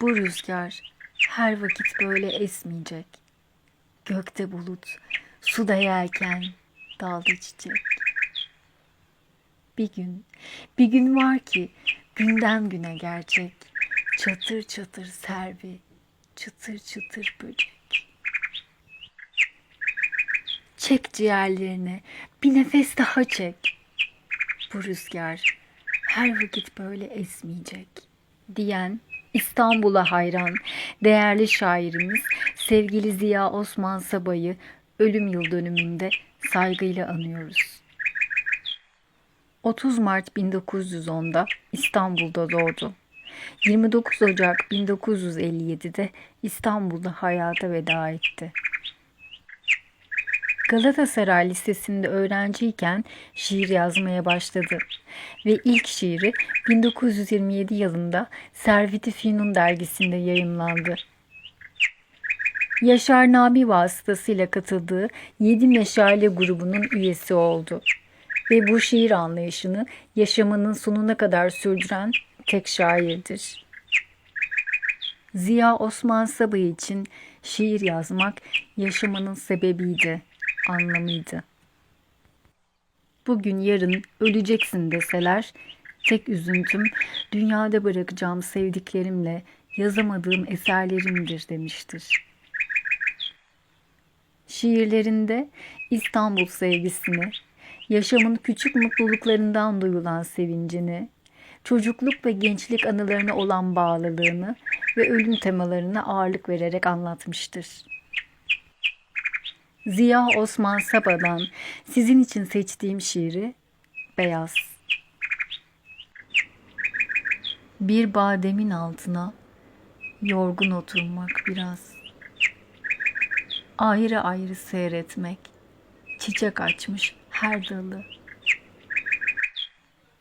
Bu rüzgar her vakit böyle esmeyecek. Gökte bulut, suda yelken, dalda çiçek. Bir gün, bir gün var ki günden güne gerçek. Çatır çatır servi, çıtır çıtır böcek. Çek ciğerlerine, bir nefes daha çek. Bu rüzgar her vakit böyle esmeyecek diyen İstanbul'a hayran değerli şairimiz sevgili Ziya Osman Sabay'ı ölüm yıl dönümünde saygıyla anıyoruz. 30 Mart 1910'da İstanbul'da doğdu. 29 Ocak 1957'de İstanbul'da hayata veda etti. Galatasaray Lisesi'nde öğrenciyken şiir yazmaya başladı ve ilk şiiri 1927 yılında Servet-i Fünun dergisinde yayımlandı. Yaşar Nabi vasıtasıyla katıldığı Yedi Meşale grubunun üyesi oldu ve bu şiir anlayışını yaşamının sonuna kadar sürdüren tek şairdir. Ziya Osman Sabah için şiir yazmak yaşamanın sebebiydi, anlamıydı. Bugün yarın öleceksin deseler tek üzüntüm dünyada bırakacağım sevdiklerimle yazamadığım eserlerimdir demiştir. Şiirlerinde İstanbul sevgisini, yaşamın küçük mutluluklarından duyulan sevincini, çocukluk ve gençlik anılarına olan bağlılığını ve ölüm temalarına ağırlık vererek anlatmıştır. Ziya Osman Saba'dan sizin için seçtiğim şiiri Beyaz. Bir bademin altına yorgun oturmak biraz. Ayrı ayrı seyretmek, çiçek açmış her dalı.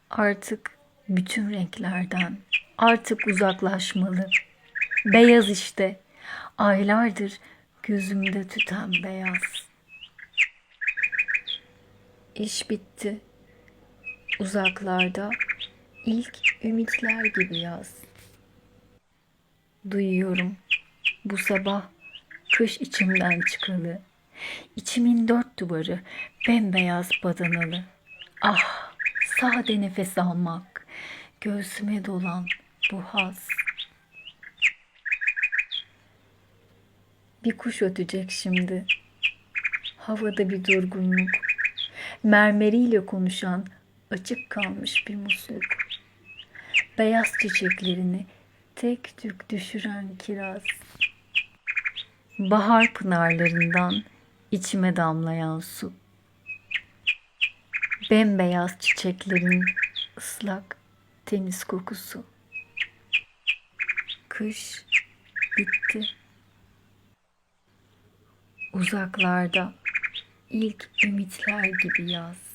Artık bütün renklerden artık uzaklaşmalı. Beyaz işte. Aylardır gözümde tüten beyaz. İş bitti. Uzaklarda ilk ümitler gibi yaz. Duyuyorum bu sabah kış içimden çıkalı. İçimin dört duvarı bembeyaz badanalı. Ah sade nefes almak, göğsüme dolan bu haz. Bir kuş ötecek şimdi. Havada bir durgunluk. Mermeriyle konuşan açık kalmış bir musluk. Beyaz çiçeklerini tek tük düşüren kiraz. Bahar pınarlarından içime damlayan su. Bembeyaz çiçeklerin ıslak temiz kokusu. Kış bitti. Uzaklarda ilk ümitler gibi yaz.